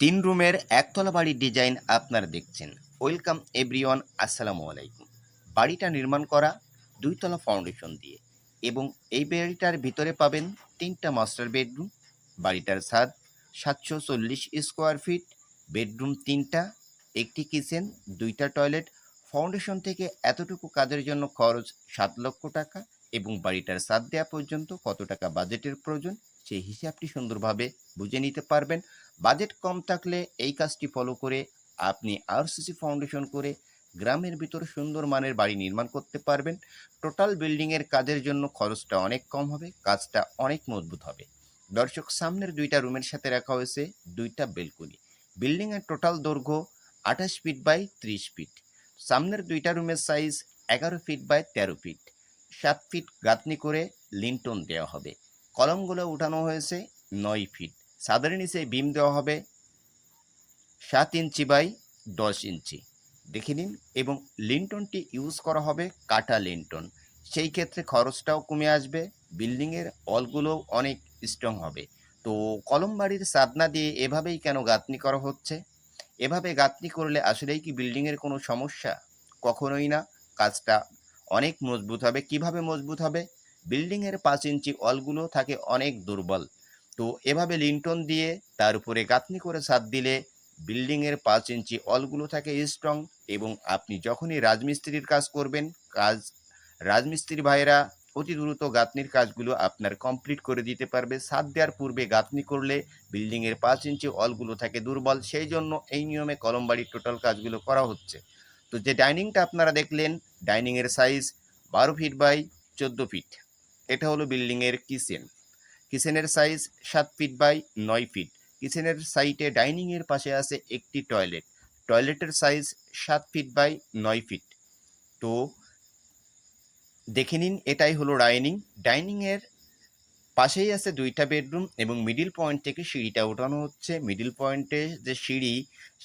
তিন রুমের একতলা বাড়ির ডিজাইন আপনারা দেখছেন। ওয়েলকাম এভরিওয়ান, আসসালামু আলাইকুম। বাড়িটা নির্মাণ করা দুইতলা ফাউন্ডেশন দিয়ে এবং এই বাড়িটার ভিতরে পাবেন তিনটা মাস্টার বেডরুম, বাড়িটার ছাদ সাতশো চল্লিশ স্কোয়ার ফিট, বেডরুম তিনটা, একটি কিচেন, দুইটা টয়লেট। ফাউন্ডেশন থেকে এতটুকু কাজের জন্য খরচ সাত লক্ষ টাকা এবং বাড়িটার ছাদ দেওয়া পর্যন্ত কত টাকা বাজেটের প্রয়োজন সেই হিসাবটি সুন্দরভাবে বুঝে নিতে পারবেন। বাজেট কম থাকলে এই কাজটি ফলো করে আপনি আরসিসি ফাউন্ডেশন করে গ্রামের ভিতর সুন্দর মানের বাড়ি নির্মাণ করতে পারবেন। টোটাল বিল্ডিংয়ের কাজের জন্য খরচটা অনেক কম হবে, কাজটা অনেক মজবুত হবে। দর্শক, সামনের দুইটা রুমের সাথে রাখা হয়েছে দুইটা বেলকনি বিল্ডিংয়ের টোটাল দৈর্ঘ্য আঠাশ ফিট বাই ত্রিশ ফিট সামনের দুইটা রুমের সাইজ এগারো ফিট বাই তেরো ফিট সাত ফিট গাঁথনি করে লিন্টন দেওয়া হবে। কলমগুলো উঠানো হয়েছে নয় ফিট ছাদের নিচে বিম দেওয়া হবে। সাত ইঞ্চি বাই দশ ইঞ্চি। দেখে নিন, এবং লিন্টনটি ইউজ করা হবে কাটা লিন্টন। সেই ক্ষেত্রে খরচটাও কমে আসবে, বিল্ডিংয়ের অলগুলো অনেক স্ট্রং হবে। তো কলম বাড়ির সাদনা দিয়ে এভাবেই কেন গাঁথনি করা হচ্ছে? এভাবে গাঁথনি করলে আসলেই কি বিল্ডিংয়ের কোনো সমস্যা? কখনোই না। কাজটা অনেক মজবুত হবে। কীভাবে মজবুত হবে? বিল্ডিংয়ের পাঁচ ইঞ্চি অলগুলো থাকে অনেক দুর্বল। তো এভাবে লিন্টন দিয়ে তার উপরে গাঁথনি করে ছাদ দিলে বিল্ডিংয়ের পাঁচ ইঞ্চি অলগুলো থাকে স্ট্রং এবং আপনি যখনই রাজমিস্ত্রির কাজ করবেন, কাজ, রাজমিস্ত্রি ভাইয়েরা অতি দ্রুত গাঁথনির কাজগুলো আপনার কমপ্লিট করে দিতে পারবে। সাত দেওয়ার পূর্বে গাঁথনি করলে বিল্ডিংয়ের পাঁচ ইঞ্চি অলগুলো থাকে দুর্বল, সেই জন্য এই নিয়মে কলমবাড়ির টোটাল কাজগুলো করা হচ্ছে। তো যে ডাইনিংটা আপনারা দেখলেন, ডাইনিংয়ের সাইজ বারো ফিট বাই চোদ্দ ফিট এটা হলো বিল্ডিংয়ের কিচেন কিচেনের সাইজ সাত ফিট বাই নয় ফিট। কিচেনের সাইটে ডাইনিংয়ের পাশে আছে একটি টয়লেট। টয়লেটের সাইজ সাত ফিট বাই নয় ফিট। তো দেখে নিন, এটাই হলো ডাইনিং। ডাইনিংয়ের পাশেই আছে দুইটা বেডরুম এবং মিডিল পয়েন্ট থেকে সিঁড়িটা ওঠানো হচ্ছে। মিডিল পয়েন্টে যে সিঁড়ি,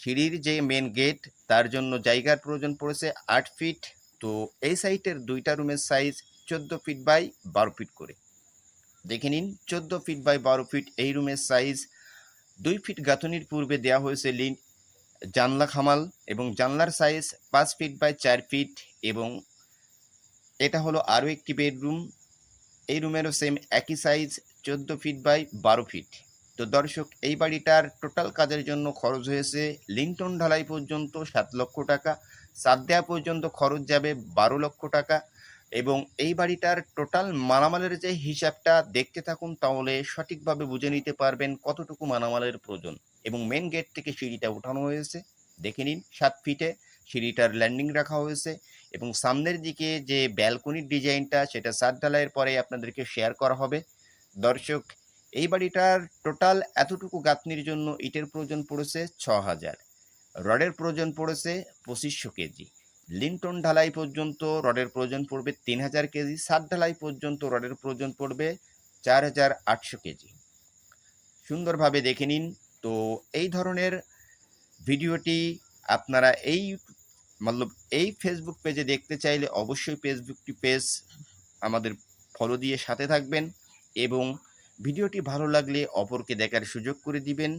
সিঁড়ির যে মেন গেট, তার জন্য জায়গার প্রয়োজন পড়েছে আট ফিট। তো এই সাইটের দুইটা রুমের সাইজ চোদ্দ ফিট বাই বারো ফিট করে। দেখে নিন, চোদ্দ ফিট বাই বারো ফিট এই রুমের সাইজ দুই ফিট গাঁথনির পূর্বে দেওয়া হয়েছে লিন জানলা খামাল এবং জানলার সাইজ পাঁচ ফিট বাই চার ফিট এবং এটা হলো আরও একটি বেডরুম এই রুমেরও সেম একই সাইজ চোদ্দ ফিট বাই বারো ফিট তো দর্শক, এই বাড়িটার টোটাল কাজের জন্য খরচ হয়েছে লিংটন ঢালাই পর্যন্ত সাত লক্ষ টাকা, সাত দেওয়া পর্যন্ত খরচ যাবে বারো লক্ষ টাকা এবং এই বাড়িটার টোটাল মালামালের যে হিসাবটা দেখতে থাকুন তাহলে সঠিকভাবে বুঝে নিতে পারবেন কতটুকু মালামালের প্রয়োজন। এবং মেন গেট থেকে সিঁড়িটা উঠানো হয়েছে। দেখে নিন সাত ফিটে সিঁড়িটার ল্যান্ডিং রাখা হয়েছে এবং সামনের দিকে যে ব্যালকনির ডিজাইনটা সেটা সাত ঢালাইয়ের পরে আপনাদেরকে শেয়ার করা হবে। দর্শক, এই বাড়িটার টোটাল এতটুকু গাঁথনির জন্য ইটের প্রয়োজন পড়েছে ছ হাজার। রডের প্রয়োজন পড়েছে পঁচিশশো কেজি। লিন্টন ঢালাই পর্যন্ত, রডের প্রয়োজন পড়বে তিন হাজার কেজি, সাত ঢালাই পর্যন্ত রডের প্রয়োজন পড়বে চার হাজার আটশো কেজি। সুন্দরভাবে দেখে নিন। তো এই ধরনের ভিডিওটি আপনারা এই মতলব এই ফেসবুক পেজে দেখতে চাইলে অবশ্যই ফেসবুকটি পেজ আমাদের ফলো দিয়ে সাথে থাকবেন এবং ভিডিওটি ভালো লাগলে অপরকে দেখার সুযোগ করে দিবেন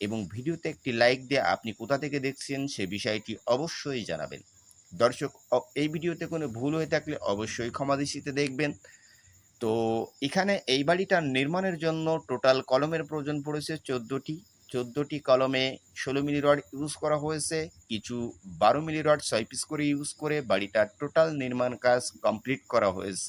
এবং ভিডিওতে একটি লাইক দিয়ে আপনি কোথা থেকে দেখছেন সে বিষয়টি অবশ্যই জানাবেন। দর্শক এই ভিডিওতে কোনো ভুল হয়ে থাকলে অবশ্যই ক্ষমা দৃষ্টিতে দেখবেন। তো এখানে এই বাড়িটার নির্মাণের জন্য টোটাল কলমের প্রয়োজন পড়েছে চোদ্দোটি। চোদ্দোটি কলমে ষোলো মিলি রড ইউজ করা হয়েছে, কিছু বারো মিলি রড ছয় পিস করে ইউজ করে বাড়িটার টোটাল নির্মাণ কাজ কমপ্লিট করা হয়েছে।